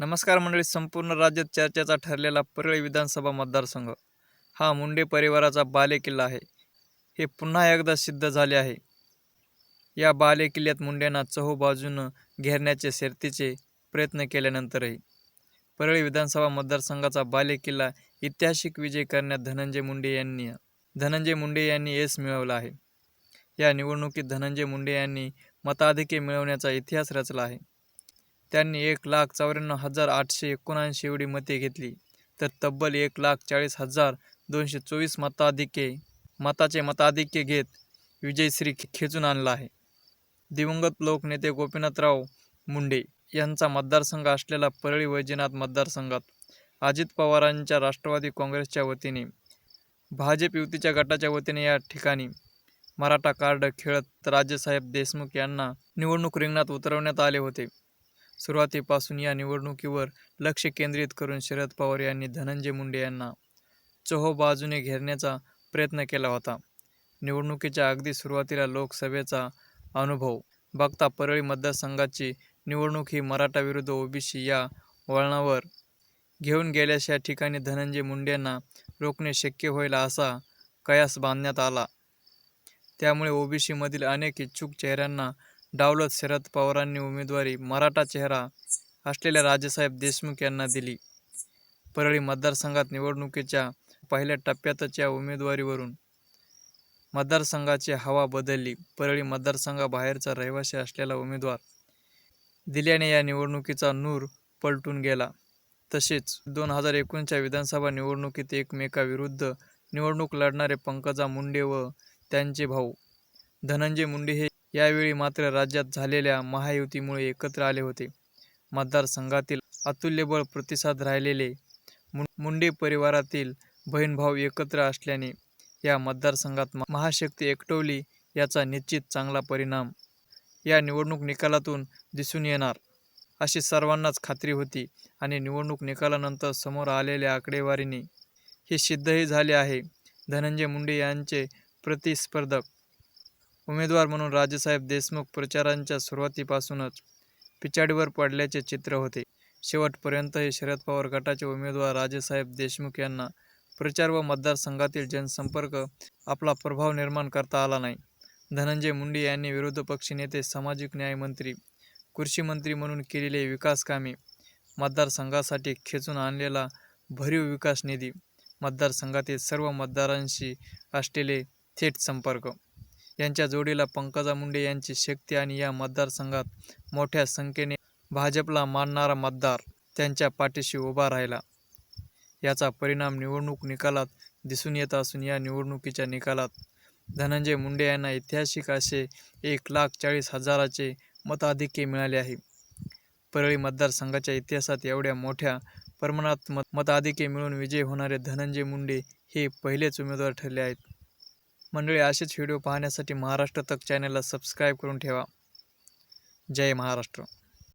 नमस्कार मंडळी संपूर्ण राज्यात चर्चेचा ठरलेला परळी विधानसभा मतदारसंघ. हा मुंडे परिवाराचा बालेकिल्ला आहे. हे पुन्हा एकदा सिद्ध झाले आहे. या बालेकिल्ल्यात मुंडेंना चहूबाजूनं घेरण्याचे शर्तीचे प्रयत्न केल्यानंतरही परळी विधानसभा मतदारसंघाचा बालेकिल्ला ऐतिहासिक विजय करण्यात धनंजय मुंडे यांनी धनंजय मुंडे यांनी यश मिळवलं आहे. या निवडणुकीत धनंजय मुंडे यांनी मताधिके मिळवण्याचा इतिहास रचला आहे. त्यांनी एक लाख चौऱ्याण्णव हजार आठशे एकोणऐंशी एवढी मते घेतली. तर तब्बल एक लाख चाळीस हजार दोनशे चोवीस मताधिक्ये मताचे मताधिक्य घेत विजयश्री खेचून आणला आहे. दिवंगत लोकनेते गोपीनाथराव मुंडे यांचा मतदारसंघ असलेला परळी वैजनाथ मतदारसंघात अजित पवारांच्या राष्ट्रवादी काँग्रेसच्या वतीने भाजप युतीच्या गटाच्या वतीने या ठिकाणी मराठा कार्ड खेळत राजेसाहेब देशमुख यांना निवडणूक रिंगणात उतरवण्यात आले होते. सुरुवातीपासून या निवडणुकीवर लक्ष केंद्रित करून शरद पवार यांनी धनंजय मुंडे यांना चोहोबाजूने घेरण्याचा प्रयत्न केला होता. निवडणुकीच्या अगदी सुरुवातीला लोकसभेचा अनुभव बघता परळी मतदारसंघाची निवडणूक ही मराठा विरुद्ध ओबीसी या वळणावर घेऊन गेल्यास या ठिकाणी धनंजय मुंडेंना रोखणे शक्य होईल असा कयास बांधण्यात आला. त्यामुळे ओबीसीमधील अनेक इच्छुक चेहऱ्यांना डावलत शरद पवारांनी उमेदवारी मराठा चेहरा असलेल्या राजेसाहेब देशमुख यांना दिली. परळी मतदारसंघात निवडणुकीच्या पहिल्या टप्प्यातच या उमेदवारीवरून मतदारसंघाची हवा बदलली. परळी मतदारसंघाबाहेरचा रहिवासी असलेला उमेदवार दिल्याने या निवडणुकीचा नूर पलटून गेला. तसेच दोन हजार एकोणीसच्या विधानसभा निवडणुकीत एकमेकाविरुद्ध निवडणूक लढणारे पंकजा मुंडे व त्यांचे भाऊ धनंजय मुंडे हे यावेळी मात्र राज्यात झालेल्या महायुतीमुळे एकत्र आले होते. मतदारसंघातील अतुल्यबळ प्रतिसाद राहिलेले मुंडे परिवारातील बहीणभाऊ एकत्र असल्याने या मतदारसंघात महाशक्ती एकटवली याचा निश्चित चांगला परिणाम या निवडणूक निकालातून दिसून येणार अशी सर्वांनाच खात्री होती आणि निवडणूक निकालानंतर समोर आलेल्या आकडेवारीने हे सिद्धही झाले आहे. धनंजय मुंडे यांचे प्रतिस्पर्धक उमेदवार म्हणून राजेसाहेब देशमुख प्रचारांच्या सुरुवातीपासूनच पिछाडीवर पडल्याचे चित्र होते. शेवटपर्यंतही शरद पवार गटाचे उमेदवार राजेसाहेब देशमुख यांना प्रचार व मतदारसंघातील जनसंपर्क आपला प्रभाव निर्माण करता आला नाही. धनंजय मुंडे यांनी विरोधी पक्षनेते सामाजिक न्याय मंत्री कृषी मंत्री म्हणून केलेले विकास कामे मतदारसंघासाठी खेचून आणलेला भरीव विकास निधी मतदारसंघातील सर्व मतदारांशी असलेले थेट संपर्क यांच्या जोडीला पंकजा मुंडे यांची शक्ती आणि या मतदारसंघात मोठ्या संख्येने भाजपला मानणारा मतदार त्यांच्या पाठीशी उभा राहिला. याचा परिणाम निवडणूक निकालात दिसून येत असून या निवडणुकीच्या निकालात धनंजय मुंडे यांना ऐतिहासिक असे एक लाख चाळीस हजाराचे मताधिक्य मिळाले आहे. परळी मतदारसंघाच्या इतिहासात एवढ्या मोठ्या प्रमाणात मत मताधिक्य मिळून विजय होणारे धनंजय मुंडे हे पहिलेच उमेदवार ठरले आहेत. मंडळी असेच व्हिडिओ पाहण्यासाठी महाराष्ट्र तक चॅनलला सबस्क्राईब करून ठेवा. जय महाराष्ट्र.